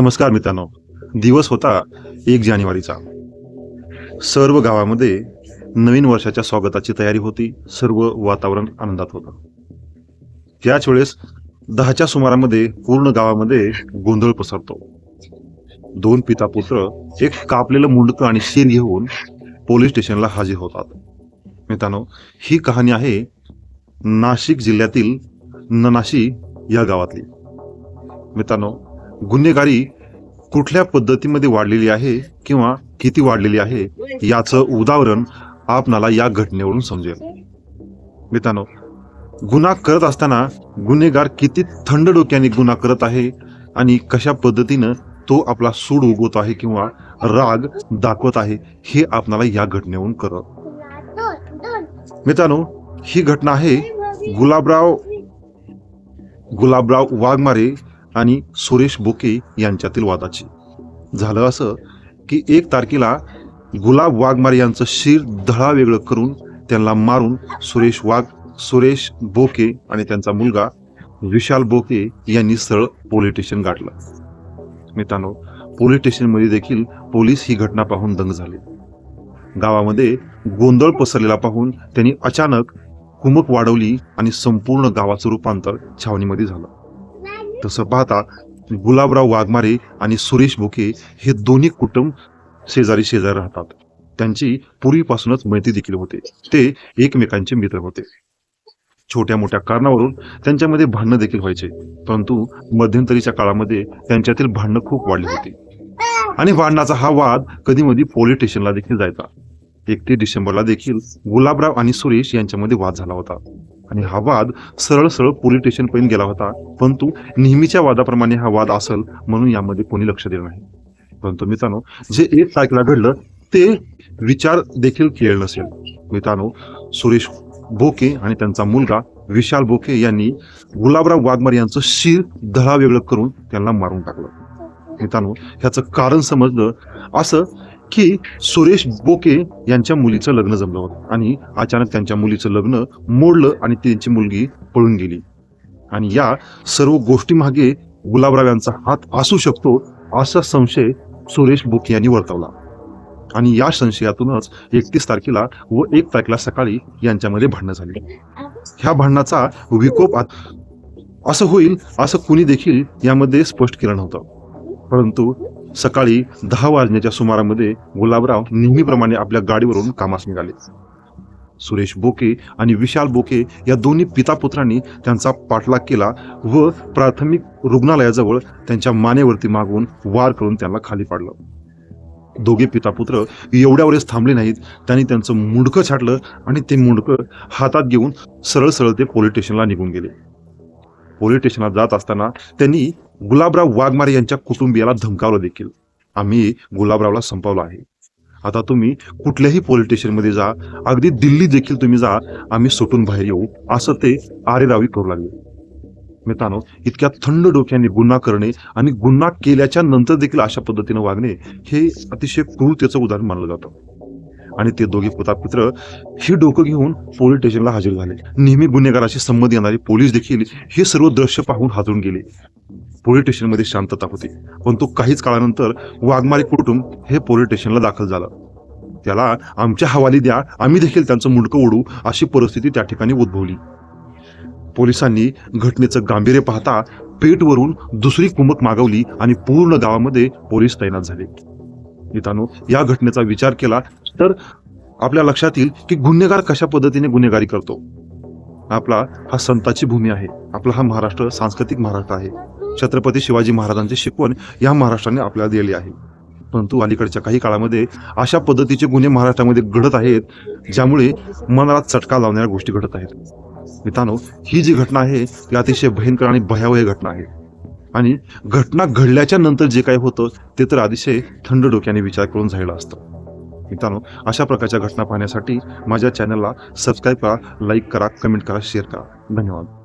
नमस्कार मित्रांनो. दिवस होता एक जानेवारीचा. सर्व गावामध्ये नवीन वर्षाच्या स्वागताची तयारी होती. सर्व वातावरण आनंदात होतं. त्याच वेळेस दहाच्या सुमारामध्ये पूर्ण गावामध्ये गोंधळ पसरतो. दोन पिता पुत्र एक कापलेलं मुंडकं आणि शेर घेऊन पोलीस स्टेशनला हाजीर होतात. मित्रांनो ही कहाणी आहे नाशिक जिल्ह्यातील ननाशी या गावातली. मित्रांनो गुन्हेगारी कुठल्या पद्धतीमध्ये वाढलेली आहे किंवा किती वाढलेली आहे याचं उदाहरण आपणाला या घटनेवरून समजेल. मित्रांनो गुन्हा करत असताना गुन्हेगार किती थंड डोक्याने गुन्हा करत आहे आणि कशा पद्धतीनं तो आपला सूड उगवत आहे किंवा राग दाखवत आहे हे आपणाला या घटनेवरून करत मित्रांनो ही घटना आहे गुलाबराव गुलाबराव वाघमारे आणि सुरेश बोके यांच्यातील वादाची. झालं असं की एक तारखेला गुलाब वाघमारे यांचं शिर धळा वेगळं करून त्यांना मारून सुरेश वाघ सुरेश बोके आणि त्यांचा मुलगा विशाल बोके यांनी सरळ पोलीस स्टेशन गाठलं. मित्रांनो पोलीस स्टेशनमध्ये देखील पोलीस ही घटना पाहून दंग झाले. गावामध्ये गोंधळ पसरलेला पाहून त्यांनी अचानक कुमक वाढवली आणि संपूर्ण गावाचं रूपांतर छावणीमध्ये झालं. तसं पाहता गुलाबराव वाघमारे आणि सुरेश बोके हे दोन्ही कुटुंब शेजारी शेजारी राहतात. त्यांची पूर्वीपासूनच मैत्री देखील होते. ते एकमेकांचे मित्र होते. छोट्या मोठ्या कारणावरून त्यांच्यामध्ये भांडणं देखील व्हायचे. परंतु मध्यंतरीच्या काळामध्ये त्यांच्यातील भांडणं खूप वाढली होती. आणि भांडणाचा हा वाद कधी मधी पोलीस स्टेशनला देखील जायचा. एकतीस डिसेंबरला देखील गुलाबराव आणि सुरेश यांच्यामध्ये वाद झाला होता. आणि हा वाद सरळ सरळ पोलीस स्टेशन पर्यंत गेला होता. परंतु नेहमीच्या वादाप्रमाणे हा वाद असेल म्हणून यामध्ये कोणी लक्ष दिलं नाही. परंतु मित्रांनो जे एक तारखेला घडलं ते विचार देखील केलं नसेल. मित्रांनो सुरेश बोके आणि त्यांचा मुलगा विशाल बोके यांनी गुलाबराव वाघमार यांचं शिर धळा वेगळं करून त्यांना मारून टाकलं. मित्रांनो ह्याचं कारण समजलं असं की सुरेश बोके यांच्या मुलीचं लग्न जमलं होतं. आणि अचानक त्यांच्या मुलीचं लग्न मोडलं आणि त्यांची मुलगी पळून गेली. आणि या सर्व गोष्टी मागे गुलाबराव यांचा हात असू शकतो असा संशय सुरेश बोके यांनी वर्तवला. आणि या संशयातूनच एकतीस तारखेला व एक तारखेला सकाळी यांच्यामध्ये भांडणं झाली. ह्या भांडणाचा विकोप असं होईल असं कुणी देखील यामध्ये स्पष्ट केलं नव्हतं. परंतु सकाळी दहा वाजण्याच्या सुमारामध्ये गुलाबराव नेहमीप्रमाणे आपल्या गाडीवरून कामास निघाले. सुरेश बोके आणि विशाल बोके या दोन्ही पितापुत्रांनी त्यांचा पाठलाग केला व प्राथमिक रुग्णालयाजवळ त्यांच्या मानेवरती मागून वार करून त्यांना खाली पाडलं. दोघे पितापुत्र एवढ्यावरच थांबले नाहीत त्यांनी त्यांचं मुंडकं छाटलं आणि ते मुंडकं हातात घेऊन सरळ सरळ ते पोलीस स्टेशनला निघून गेले. पोलीस स्टेशनला जात असताना त्यांनी गुलाबराव वाघमारे यांच्या कुटुंबियाला धमकावलं देखील. आम्ही गुलाबरावला संपवलं आहे. आता तुम्ही कुठल्याही पोलीस स्टेशनमध्ये जा. अगदी दिल्ली देखील तुम्ही जा. आम्ही सुटून बाहेर येऊ. असं ते आरेरावी करू लागले. मित्रांनो इतक्या थंड डोक्याने गुन्हा करणे आणि गुन्हा केल्याच्यानंतर देखील अशा पद्धतीने वागणे हे अतिशय क्रूरतेचं उदाहरण मानलं जातं. आणि ते दोघे पुतापुत्र हे डोकं घेऊन पोलीस स्टेशनला हजर झाले. नेहमी गुन्हेगाराशी संबंध येणारे पोलीस देखील हे सर्व दृश्य पाहून हातून गेले. पोलीस स्टेशनमध्ये शांतता होती तो काहीच काळानंतर वाघमारी कुटुंब हे पोलीस स्टेशनला दाखल झालं. त्याला आमच्या हवाली द्या आम्ही देखील त्यांचं मुंडकं ओढू अशी परिस्थिती त्या ठिकाणी उद्भवली. पोलिसांनी घटनेचं गांभीर्य पाहता पेटवरून दुसरी कुमक मागवली आणि पूर्ण गावामध्ये पोलीस तैनात झाले. मित्रांनो या घटनेचा विचार केला तर आपल्या लक्षात येईल की गुन्हेगार कशा पद्धतीने गुन्हेगारी करतो. आपला हा संताची भूमी आहे. आपला हा महाराष्ट्र सांस्कृतिक महाराष्ट्र आहे. छत्रपती शिवाजी महाराजांची शिकवण या महाराष्ट्राने आपल्याला दिली आहे. परंतु अलीकडच्या काही काळामध्ये अशा पद्धतीचे गुन्हे महाराष्ट्रामध्ये घडत आहेत ज्यामुळे मनाला चटका लावणाऱ्या गोष्टी घडत आहेत. मित्रांनो ही जी घटना आहे ती अतिशय भयंकर आणि भयावह घटना आहे. आणि घटना घडल्याच्या नंतर जे काही होतं ते तर अतिशय थंड डोक्याने विचार करून झालेलं असतं. मित्रांनो अशा प्रकारच्या घटना पाहण्यासाठी माझ्या चॅनलला सबस्क्राईब करा लाईक करा कमेंट करा शेअर करा. धन्यवाद.